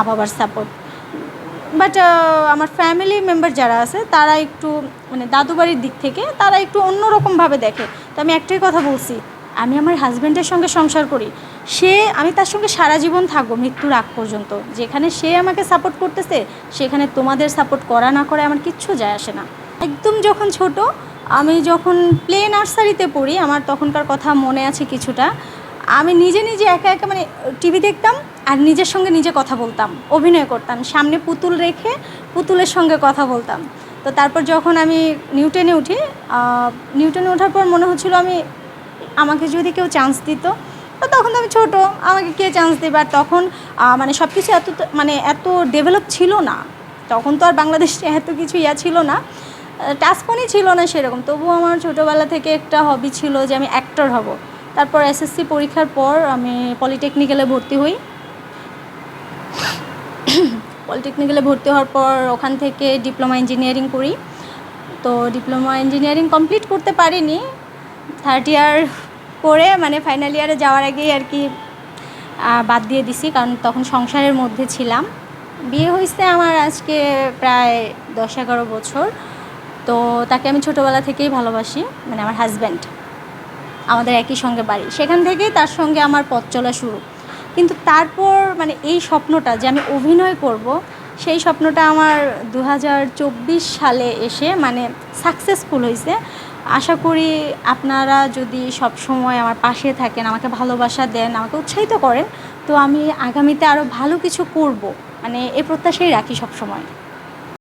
মা বাবার support but আমার ফ্যামিলি মেম্বার যারা আছে, তারা একটু মানে দাদু বাড়ির দিক থেকে, তারা একটু অন্যরকমভাবে দেখে। তো আমি একটাই কথা বলছি, আমি আমার হাজব্যান্ডের সঙ্গে সংসার করি। সে, আমি তার সঙ্গে সারা জীবন থাকব মৃত্যুর আগ পর্যন্ত। যেখানে সে আমাকে সাপোর্ট করতেছে, সেখানে তোমাদের সাপোর্ট করা না করে আমার কিচ্ছু যায় আসে না। একদম যখন ছোট, আমি যখন প্লে নার্সারিতে পড়ি, আমার তখনকার কথা মনে আছে কিছুটা আমি নিজে নিজে একা একা মানে টিভি দেখতাম আর নিজের সঙ্গে নিজে কথা বলতাম, অভিনয় করতাম। সামনে পুতুল রেখে পুতুলের সঙ্গে কথা বলতাম। তো তারপর যখন আমি নিউটনে উঠি নিউটনে ওঠার পর মনে হচ্ছিল আমি, আমাকে যদি কেউ চান্স দিত, তো তখন তো আমি ছোট, আমাকে কে চান্স দেবে? আর তখন মানে সব কিছু এত মানে এত ডেভেলপ ছিল না। তখন তো আর বাংলাদেশে এত কিছু ইয়া ছিল না। টাচফোনই ছিল না সেরকম। তবুও আমার ছোটোবেলা থেকে একটা হবি ছিল যে আমি অ্যাক্টর হব। তারপর এসএসসি পরীক্ষার পর আমি পলিটেকনিক্যালে ভর্তি হই। পলিটেকনিক্যালে ভর্তি হওয়ার পর ওখান থেকে ডিপ্লোমা ইঞ্জিনিয়ারিং করি। তো ডিপ্লোমা ইঞ্জিনিয়ারিং কমপ্লিট করতে পারিনি। থার্ড ইয়ার করে মানে ফাইনাল ইয়ারে যাওয়ার আগেই আর কি বাদ দিয়ে দিছি কারণ তখন সংসারের মধ্যে ছিলাম। বিয়ে হয়েছে আমার আজকে প্রায় দশ এগারো বছর। তো তাকে আমি ছোটোবেলা থেকেই ভালোবাসি মানে আমার হাজব্যান্ড আমাদের একই সঙ্গে বাড়ি। সেখান থেকেই তার সঙ্গে আমার পথ চলা শুরু। কিন্তু তারপর মানে এই স্বপ্নটা যে আমি অভিনয় করব, সেই স্বপ্নটা আমার দু হাজার চব্বিশ সালে এসে মানে সাকসেসফুল হয়েছে আশা করি আপনারা যদি সব সময় আমার পাশে থাকেন, আমাকে ভালোবাসা দেন, আমাকে উৎসাহিত করেন, তো আমি আগামীতে আরও ভালো কিছু করব। মানে এ প্রত্যাশাই রাখি সব সময়।